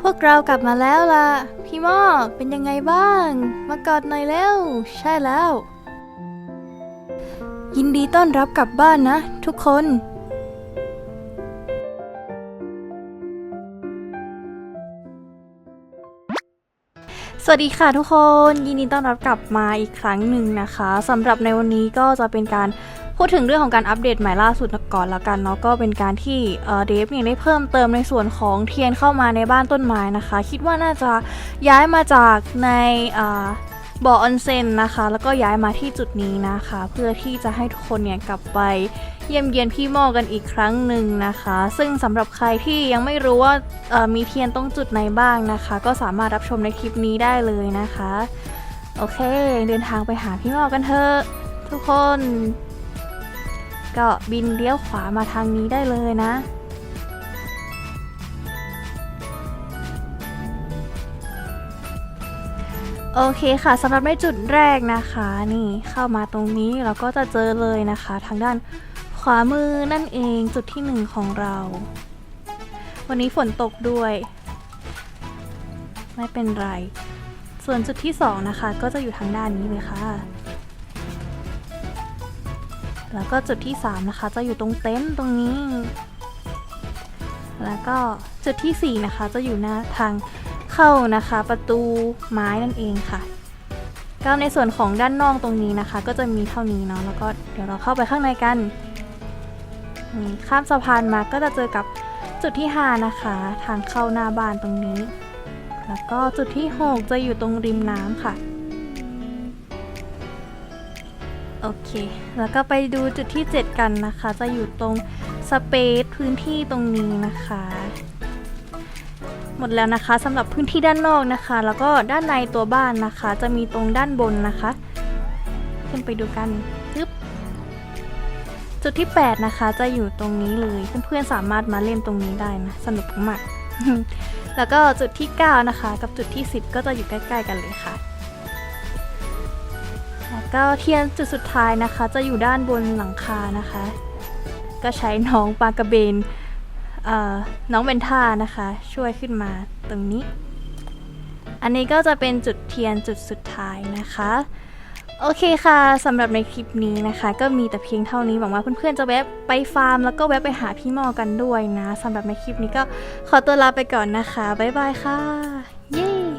พวกเรากลับมาแล้วล่ะ พี่หมอเป็นยังไงบ้าง มากอดหน่อยแล้ว ใช่แล้ว ยินดีต้อนรับกลับบ้านนะ ทุกคน สวัสดีค่ะทุกคน ยินดีต้อนรับกลับมาอีกครั้งหนึ่งนะคะสำหรับในวันนี้ก็จะเป็นการ พูดถึงเรื่องของการอัปเดตใหม่ล่าสุดก่อนละกันเนาะก็เป็นการที่เดฟเนี่ยได้เพิ่มเติมในส่วนของเทียนเข้ามาในบ้านต้นไม้นะคะ คิดว่าน่าจะย้ายมาจากในบ่อออนเซ็นนะคะ แล้วก็ย้ายมาที่จุดนี้นะคะ เพื่อที่จะให้ทุกคนเนี่ยกลับไปเยี่ยมเยียนพี่หมอกันอีกครั้งหนึ่งนะคะ ซึ่งสำหรับใครที่ยังไม่รู้ว่ามีเทียนตรงจุดไหนบ้างนะคะ ก็สามารถรับชมในคลิปนี้ได้เลยนะคะ โอเค เดินทางไปหาพี่หมอกันเถอะทุกคน ก็บินเลี้ยวขวามาทางนี้ได้เลยนะ โอเคค่ะสำหรับในจุดแรกนะคะนี่เข้ามาตรงนี้เราก็จะเจอเลยนะคะ ทางด้านขวามือนั่นเองจุดที่หนึ่งของเรา วันนี้ฝนตกด้วย ไม่เป็นไร ส่วนจุดที่สองนะคะ ก็จะอยู่ทางด้านนี้เลยค่ะ แล้วก็จุดที่สามนะคะ จะอยู่ตรงเต็นท์ตรงนี้ แล้วก็จุดที่สี่นะคะ จะอยู่หน้าทางเข้านะคะ ประตูไม้นั่นเองค่ะก็ในส่วนของด้านนอกตรงนี้นะคะ ก็จะมีเท่านี้เนาะแล้วก็เดี๋ยวเราเข้าไปข้างในกันข้ามสะพานมาก็จะเจอกับจุดที่ 5 นะคะ ทางเข้าหน้าบ้านตรงนี้ แล้วก็จุดที่ 6 จะอยู่ตรงริมน้ำค่ะ โอเค แล้วก็ไปดูจุดที่ 7 กันนะคะ จะอยู่ตรงสเปซพื้นที่ตรงนี้นะคะ หมดแล้วนะคะสำหรับพื้นที่ด้านนอกนะคะ แล้วก็ด้านในตัวบ้านนะคะ จะมีตรงด้านบนนะคะ ขึ้นไปดูกันปึ๊บจุดที่ 8 นะคะ จะอยู่ตรงนี้เลยเพื่อนๆสามารถมาเล่นตรงนี้ได้นะสนุกมากแล้วก็จุดที่ 9 นะคะ กับจุดที่ 10 ก็จะอยู่ใกล้ ๆ กันเลยค่ะ ก็เทียนจุดสุดท้ายนะคะ จะอยู่ด้านบนหลังคานะคะ ก็ใช้น้องปลากระเบนเอ่อน้องเบนท่านะคะ ช่วยขึ้นมาตรงนี้ อันนี้ก็จะเป็นจุดเทียนจุดสุดท้ายนะคะ โอเคค่ะสำหรับในคลิปนี้นะคะ ก็มีแต่เพียงเท่านี้หวังว่าเพื่อนๆจะแวะไปฟาร์ม แล้วก็แวะไปหาพี่มอกันด้วยนะสำหรับในคลิปนี้ก็ขอตัวลาไปก่อนนะคะบ๊ายบายค่ะ เย้